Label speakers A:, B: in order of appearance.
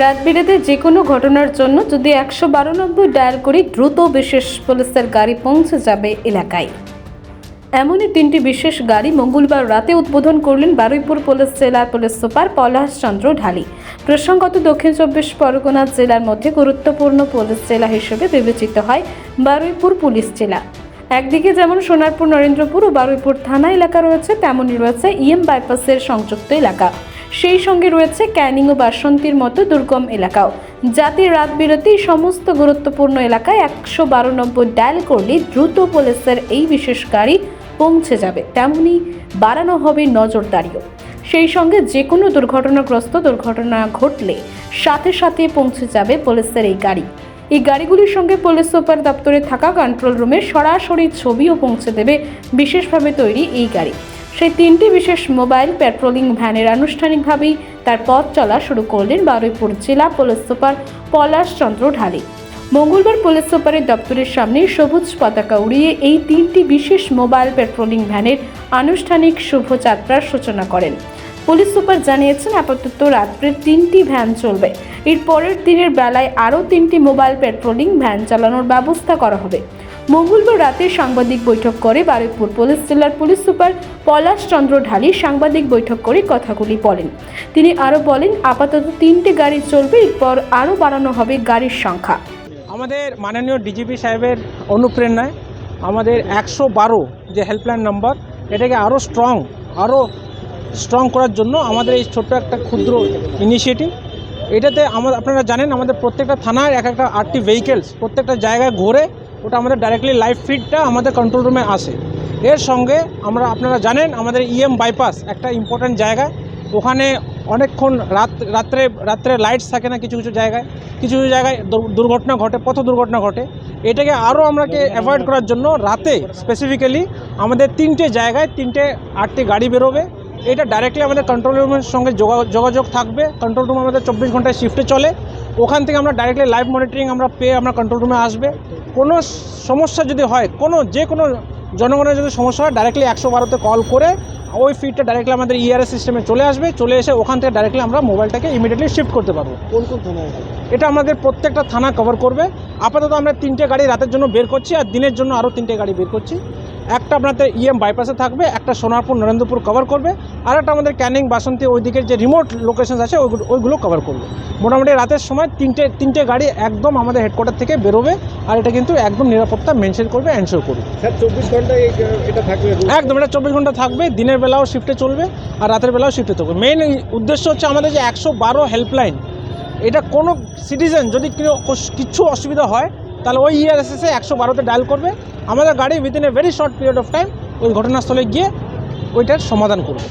A: রাত বিরেতে যে কোনো ঘটনার জন্য যদি একশো বারো নম্বর ডায়াল করি দ্রুত বিশেষ পুলিশের গাড়ি পৌঁছে যাবে এলাকায়। এমনই তিনটি বিশেষ গাড়ি মঙ্গলবার রাতে উদ্বোধন করলেন বারুইপুর পুলিশ জেলার পুলিশ সুপার পলাশ চন্দ্র ঢালি। প্রসঙ্গত দক্ষিণ চব্বিশ পরগনা জেলার মধ্যে গুরুত্বপূর্ণ পুলিশ জেলা হিসেবে বিবেচিত হয় বারুইপুর পুলিশ জেলা। একদিকে যেমন সোনারপুর, নরেন্দ্রপুর ও বারুইপুর থানা এলাকা রয়েছে, তেমনই রয়েছে ইএম বাইপাসের সংযুক্ত এলাকা। সেই সঙ্গে রয়েছে ক্যানিং ও বাসন্তীর মতো দুর্গম এলাকাও। জাতির রাত বিরতি সমস্ত গুরুত্বপূর্ণ এলাকায় একশো বারো নম্বর ডায়াল করলে দ্রুত পুলিশের এই বিশেষ গাড়ি পৌঁছে যাবে, তেমনি বাড়ানো হবে নজরদারিও। সেই সঙ্গে যে কোনো দুর্ঘটনাগ্রস্ত দুর্ঘটনা ঘটলে সাথে সাথে পৌঁছে যাবে পুলিশের এই গাড়ি। এই গাড়িগুলির সঙ্গে পুলিশ সুপার দপ্তরে থাকা কন্ট্রোল রুমে সরাসরি ছবিও পৌঁছে দেবে, বিশেষভাবে তৈরি এই গাড়ি। সেই তিনটি বিশেষ মোবাইল পেট্রোলিং ভ্যানের আনুষ্ঠানিকভাবেই তার পথ চলা শুরু করলেন বারুইপুর জেলা পুলিশ সুপার পলাশ চন্দ্র ঢালি। মঙ্গলবার পুলিশ সুপারের দপ্তরের সামনে সবুজ পতাকা উড়িয়ে এই তিনটি বিশেষ মোবাইল পেট্রোলিং ভ্যানের আনুষ্ঠানিক শুভযাত্রার সূচনা করেন। পুলিশ সুপার জানিয়েছেন, আপাতত রাত্রে তিনটি ভ্যান চলবে। এর পরের দিনের বেলায় আরও তিনটি মোবাইল পেট্রোলিং ভ্যান চালানোর ব্যবস্থা করা হবে। মঙ্গলবার রাতে সাংবাদিক বৈঠক করে বারুইপুর পুলিশ জেলার পুলিশ সুপার পলাশ চন্দ্র ঢালি সাংবাদিক বৈঠক করে কথাগুলি বলেন। তিনি আরও বলেন, আপাতত তিনটে গাড়ি চলবে, এরপর আরও বাড়ানো হবে গাড়ির সংখ্যা।
B: আমাদের মাননীয় ডিজিপি সাহেবের অনুপ্রেরণায় আমাদের একশো বারো যে হেল্পলাইন নাম্বার, এটাকে আরও স্ট্রং আরও স্ট্রং করার জন্য আমাদের এই ছোট্ট একটা ক্ষুদ্র ইনিশিয়েটিভ এটাতে আমাদের আপনারা জানেন, আমাদের প্রত্যেকটা থানায় এক একটা আটটি ভেহিকেলস প্রত্যেকটা জায়গায় ঘোরে, ওটা আমাদের ডাইরেক্টলি লাইভ ফিডটা আমাদের কন্ট্রোল রুমে আসে। এর সঙ্গে আমরা আপনারা জানেন, আমাদের ইএম বাইপাস একটা ইম্পর্ট্যান্ট জায়গা। ওখানে অনেকক্ষণ রাত রাত্রে রাত্রে লাইটস থাকে না কিছু কিছু জায়গায়। কিছু কিছু জায়গায় দুর্ঘটনা ঘটে, পথ দুর্ঘটনা ঘটে। এটাকে আরও আমরাকে অ্যাভয়েড করার জন্য রাতে স্পেসিফিক্যালি আমাদের তিনটে জায়গায় তিনটে আটটি গাড়ি বেরোবে। এটা ডাইরেক্টলি আমাদের কন্ট্রোল রুমের সঙ্গে যোগা- যোগাযোগ থাকবে। কন্ট্রোল রুম আমাদের চব্বিশ ঘন্টায় শিফটে চলে। ওখান থেকে আমরা ডাইরেক্টলি লাইভ মনিটরিং আমরা পেয়ে আমরা কন্ট্রোল রুমে আসবে। কোনো সমস্যা যদি হয় কোনো যে কোনো জনগণের যদি সমস্যা হয় ডাইরেক্টলি একশো বারোতে কল করে ওই ফিডটা ডাইরেক্টলি আমাদের ইআরএস সিস্টেমে চলে আসবে। চলে এসে ওখান থেকে ডাইরেক্টলি আমরা মোবাইলটাকে ইমিডিয়েটলি শিফট করতে পারব।
C: কোন কোন থানায়?
B: এটা আমাদের প্রত্যেকটা থানা কভার করবে। আপাতত আমরা তিনটে গাড়ি রাতের জন্য বের করছি আর দিনের জন্য আরও তিনটে গাড়ি বের করছি। একটা আপনাদের ইএম বাইপাসে থাকবে একটা সোনারপুর নরেন্দ্রপুর কভার করবে আর একটা আমাদের ক্যানিং বাসন্তী ওই দিকের যে রিমোট লোকেশন আছে ওইগুলো কভার করবে। মোটামুটি রাতের সময় তিনটে তিনটে গাড়ি একদম আমাদের হেডকোয়ার্টার থেকে বেরোবে আর এটা কিন্তু একদম নিরাপত্তা মেনশন করবে এনশোর করবে।
C: স্যার চব্বিশ ঘন্টায় এই, এটা থাকবে
B: একদম এটা চব্বিশ ঘণ্টা থাকবে দিনের বেলাও শিফটে চলবে আর রাতের বেলাও শিফটে থাকবে মেইন উদ্দেশ্য হচ্ছে আমাদের যে একশো বারো হেল্পলাইন এটা কোনো সিটিজেন যদি কিচ্ছু অসুবিধা হয় তাহলে ওই ইয়ার এসে একশো বারোতে ডায়াল করবে আমাদের গাড়ি within a very short period of time ওই ঘটনাস্থলে গিয়ে ওইটার সমাধান করবে।